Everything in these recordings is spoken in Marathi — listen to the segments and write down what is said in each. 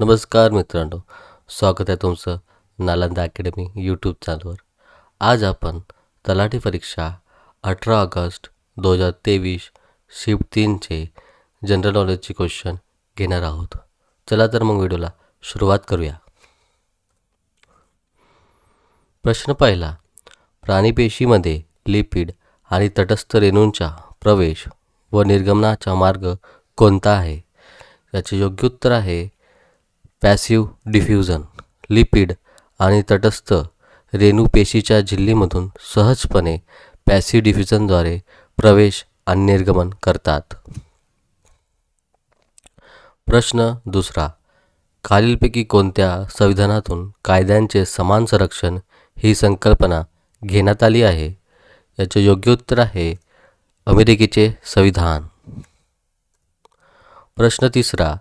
नमस्कार मित्रांनो स्वागत आहे तुमचं नालंदा अकॅडमी यूट्यूब चॅनलवर आज आपण तलाठी परीक्षा अठरा ऑगस्ट दोन हजार तेवीस शिफ्ट तीनचे जनरल नॉलेजचे क्वेश्चन घेणार आहोत. चला तर मग व्हिडिओला सुरुवात करूया. प्रश्न पहिला प्राणीपेशीमध्ये लिपिड आणि तटस्थ रेणूंचा प्रवेश व निर्गमनाचा मार्ग कोणता आहे? याचे योग्य उत्तर आहे पॅसिव्ह डिफ्युजन लिपिड आणि तटस्थ रेणू पेशीच्या झिल्लीमधून सहजपणे पॅसिव्ह डिफ्युजनद्वारे प्रवेश आणि निर्गमन करतात. प्रश्न दुसरा. खालीलपैकी कोणत्या संविधानातून कायद्यांचे समान संरक्षण ही संकल्पना घेण्यात आली आहे? याचे योग्य उत्तर आहे अमेरिकेचे संविधान. प्रश्न तिसरा.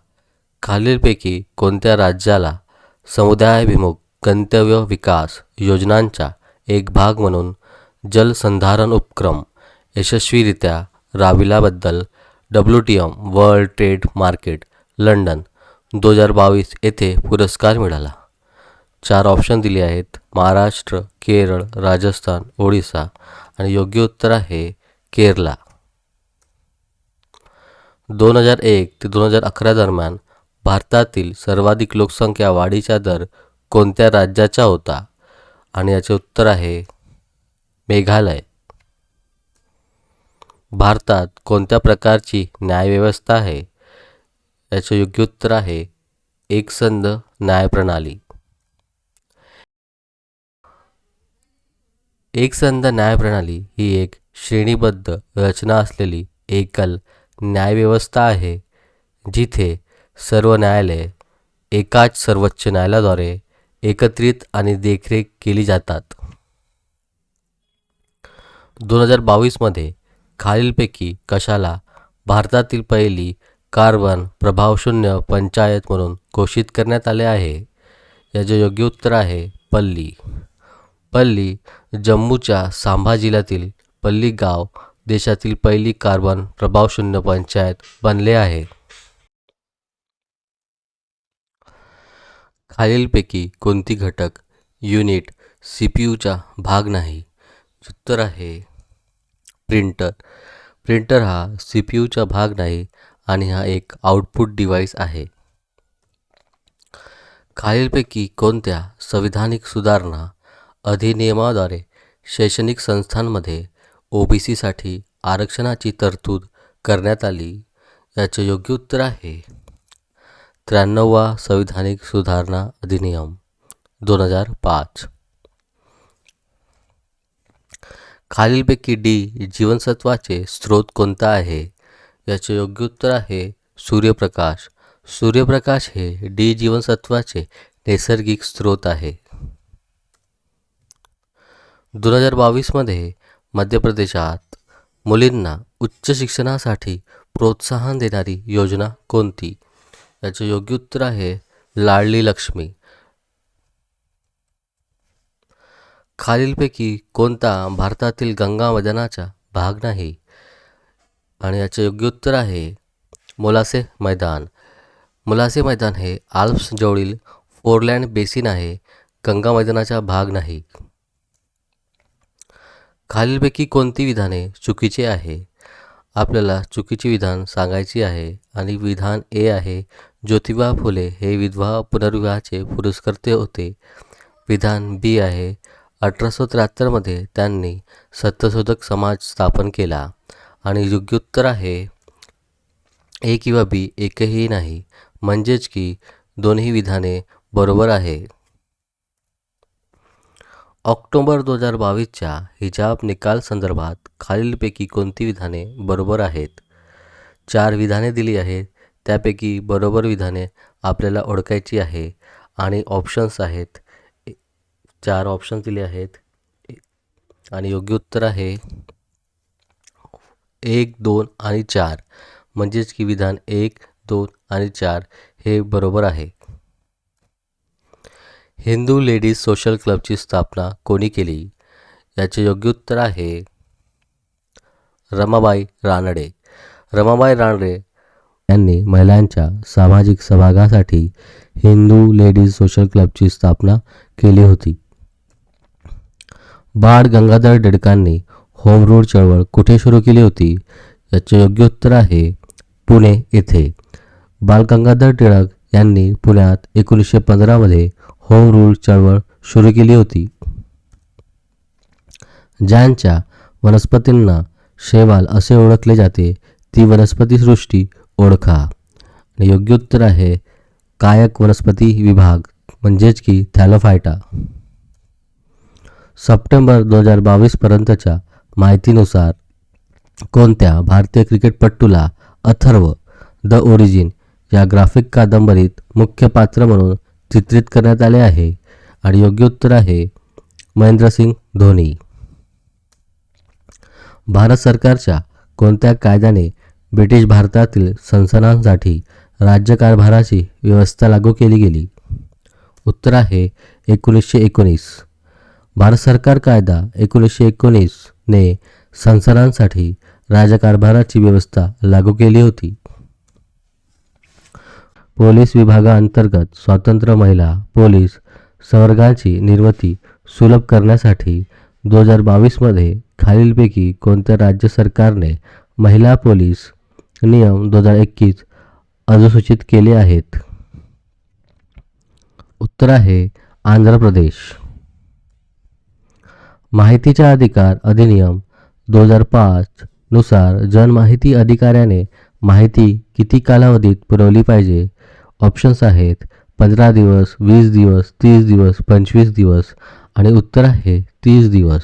खालीलपैकी कोणत्या राज्याला समुदायाभिमुख गंतव्य विकास योजनांचा एक भाग म्हणून जलसंधारण उपक्रम यशस्वीरित्या राबविल्याबद्दल W T M world trade market London दोन हजार बावीस येथे पुरस्कार मिळाला. चार ऑप्शन दिले आहेत. महाराष्ट्र केरळ राजस्थान ओडिसा आणि योग्य उत्तर आहे केरला. दोन हजार एक ते दोन हजार अकरा दरम्यान भारतातील सर्वाधिक लोकसंख्या वाढीचा दर कोणत्या राज्याचा होता? आणि याचे उत्तर आहे मेघालय. भारतात कोणत्या प्रकारची न्यायव्यवस्था आहे? याचे योग्य उत्तर आहे एकसंध न्यायप्रणाली. एकसंध न्यायप्रणाली ही एक श्रेणीबद्ध रचना असलेली एकल न्यायव्यवस्था आहे जिथे सर्व न्यायालये एकाच सर्वोच्च न्यायालयाद्वारे एकत्रित आणि देखरेख केली जातात. दोन हजार बावीसमध्ये खालीलपैकी कशाला भारतातील पहिली कार्बन प्रभावशून्य पंचायत म्हणून घोषित करण्यात आले आहे? याचे योग्य उत्तर आहे पल्ली. पल्ली जम्मूच्या सांभा जिल्ह्यातील पल्ली गाव देशातील पहिली कार्बन प्रभावशून्य पंचायत बनले आहे. खालीलपैकी कोणती घटक युनिट सी पी यूचा भाग नाही? उत्तर आहे प्रिंटर. प्रिंटर हा सी पी यूचा भाग नाही आणि हा एक आउटपुट डिव्हाइस आहे. खालीलपैकी कोणत्या संविधानिक सुधारणा अधिनियमाद्वारे शैक्षणिक संस्थांमध्ये ओ बी सीसाठी आरक्षणाची तरतूद करण्यात आली? याचे योग्य उत्तर आहे. त्र्याण्णववा संविधानिक सुधारणा अधिनियम दोन हजार पाच. खालीलपैकी डी जीवनसत्वाचे स्रोत कोणता आहे? याचे योग्य उत्तर आहे सूर्यप्रकाश. सूर्यप्रकाश हे डी जीवनसत्वाचे नैसर्गिक स्रोत आहे. दोन हजार बावीसमध्ये मध्य प्रदेशात मुलींना उच्च शिक्षणासाठी प्रोत्साहन देणारी योजना कोणती? याचे योग्य उत्तर आहे लाडली लक्ष्मी. खालीलपैकी कोणता भारतातील गंगा मैदानाचा भाग नाही? आणि याचे योग्य उत्तर आहे मोलासे मैदान. मोलासे मैदान हे आल्प्स जवळील फोरलँड बेसिन आहे. गंगा मैदानाचा भाग नाही. खालीलपैकी कोणती विधाने चुकीचे आहे? आपल्याला चुकीची विधान सांगायची आहे आणि विधान ए आहे. ज्योतिबा फुले हे विधवा पुनर्विवाहाचे पुरस्कर्ते होते. विधान बी आहे. अठराशे त्र्याहत्तरमध्ये त्यांनी सत्यशोधक समाज स्थापन केला आणि योग्योत्तर आहे. ए किंवा बी एकही नाही. म्हणजेच की दोन्ही विधाने बरोबर आहे. ऑक्टोबर दोन हजार बावीसच्या हिजाब निकाल संदर्भात खालीलपैकी कोणती विधाने बरोबर आहेत? चार विधाने दिली आहेत. त्यापैकी बरोबर विधाने आपल्याला ओळखायची आहे आणि ऑप्शन्स आहेत. चार ऑप्शन्स दिले आहेत. आणि योग्य उत्तर आहे. एक दोन आणि चार. म्हणजेच की विधान एक दोन आणि चार हे बरोबर आहे. हिंदू लेडीज सोशल क्लबची स्थापना कोणी केली? याचे योग्य उत्तर आहे. रमाबाई रानडे. रमाबाई रानडे यांनी महिलांच्या सामाजिक सहभागासाठी हिंदू लेडीज सोशल क्लबची स्थापना केली होती. बाळ गंगाधर टिळकांनी होम रूल चळवळ कुठे सुरू केली होती? याचे योग्य उत्तर आहे पुणे येथे. बाळ गंगाधर टिळक यांनी पुण्यात एकोणीसशे पंधरामध्ये होम रूल चळवळ सुरू केली होती. ज्यांच्या वनस्पतींना शैवाल असे ओळखले जाते ती वनस्पतीसृष्टी ओळखा. आणि योग्य उत्तर आहे कायक वनस्पती विभाग म्हणजेच की थॅलोफायटा. सप्टेंबर दोन हजार बावीसपर्यंतच्या माहितीनुसार कोणत्या भारतीय क्रिकेटपटूला अथर्व द ओरिजिन या ग्राफिक कादंबरीत मुख्य पात्र म्हणून चित्रित करण्यात आले आहे? आणि योग्य उत्तर आहे महेंद्रसिंग धोनी. भारत सरकारच्या कोणत्या कायद्याने ब्रिटिश भारतातील संसनांसाठी राज्यकारभाराची व्यवस्था लागू केली गेली. उत्तर आहे एकोणीसशे एकोणीस. भारत सरकार कायदा एकोणीसशे एकोणीसने संसनांसाठी राज्यकारभाराची व्यवस्था लागू केली होती. पोलीस विभागाअंतर्गत स्वतंत्र महिला पोलीस संवर्गांची निर्मिती सुलभ करण्यासाठी दोन हजार बावीसमध्ये खालीलपैकी कोणत्या राज्य सरकारने महिला पोलीस नियम दोन हजार एकवीस अधिसूचित केले आहेत. उत्तर आहे आंध्र प्रदेश. माहितीचा अधिकार अधिनियम दोन हजार पाच नुसार जनमाहिती अधिकाऱ्याने माहिती किती कालावधीत पुरवली पाहिजे? ऑप्शन्स आहेत पंधरा दिवस वीस दिवस तीस दिवस पंचवीस दिवस आणि उत्तर आहे तीस दिवस.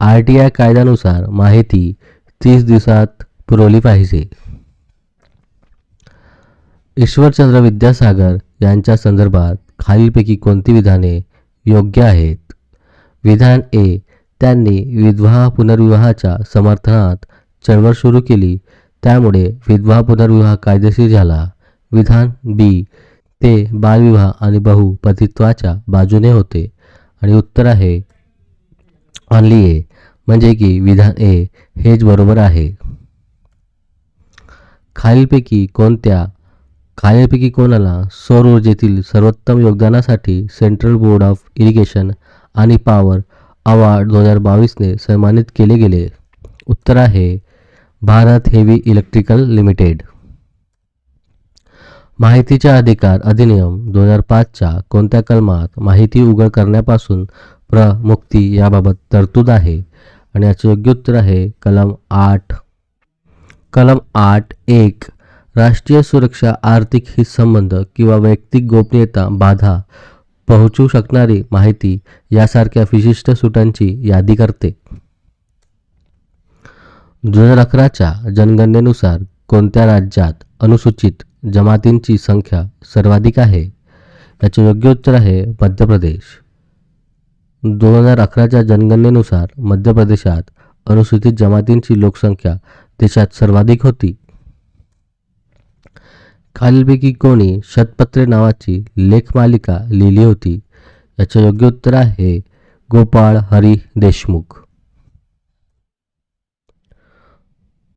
आर टी आय कायद्यानुसार माहिती तीस दिवसात पुरवली पाहिजे. ईश्वरचंद्र विद्यासागर यांच्या संदर्भात खालीलपैकी कोणती विधाने योग्य आहेत? विधान ए त्यांनी विधवा पुनर्विवाहाच्या समर्थनात चळवळ सुरू केली त्यामुळे विधवा पुनर्विवाह कायदेशीर झाला. विधान बी ते बालविवाह आणि बहुपतित्वाच्या बाजूने होते. आणि उत्तर आहे ऑनली ए म्हणजे की विधान ए हेच बरोबर आहे. खालीलपैकी कोणत्या खालीलपैकी कोणाला सौर ऊर्जेतील सर्वोत्तम योगदानासाठी सेंट्रल बोर्ड ऑफ इरिगेशन आणि पॉवर अवॉर्ड दोन हजार बावीसने सन्मानित केले गेले? उत्तर आहे भारत हेवी इलेक्ट्रिकल लिमिटेड. माहितीचा अधिकार अधिनियम दोन हजार पाचच्या कोणत्या कलमात माहिती उघड करण्यापासून प्रमुक्ती याबाबत तरतूद आहे? आणि याचे योग्य उत्तर आहे कलम आठ. कलम आठ एक. राष्ट्रीय सुरक्षा आर्थिक हितसंबंध किंवा वैयक्तिक गोपनीयता बाधा पोहोचू शकणारी माहिती यासारख्या विशिष्ट सुटांची यादी करते. दोन हजार अकराच्या जनगणनेनुसार कोणत्या राज्यात अनुसूचित जमातींची संख्या सर्वाधिक आहे? याचे योग्य उत्तर आहे मध्य प्रदेश. दोन हजार अकराच्या जनगणनेनुसार मध्य प्रदेशात अनुसूचित जमातींची लोकसंख्या देशात सर्वाधिक होती. खालीलपैकी कोणी शतपत्रे नावाची लेखमालिका लिहिली होती? याचे योग्य उत्तर आहे गोपाळ हरी देशमुख.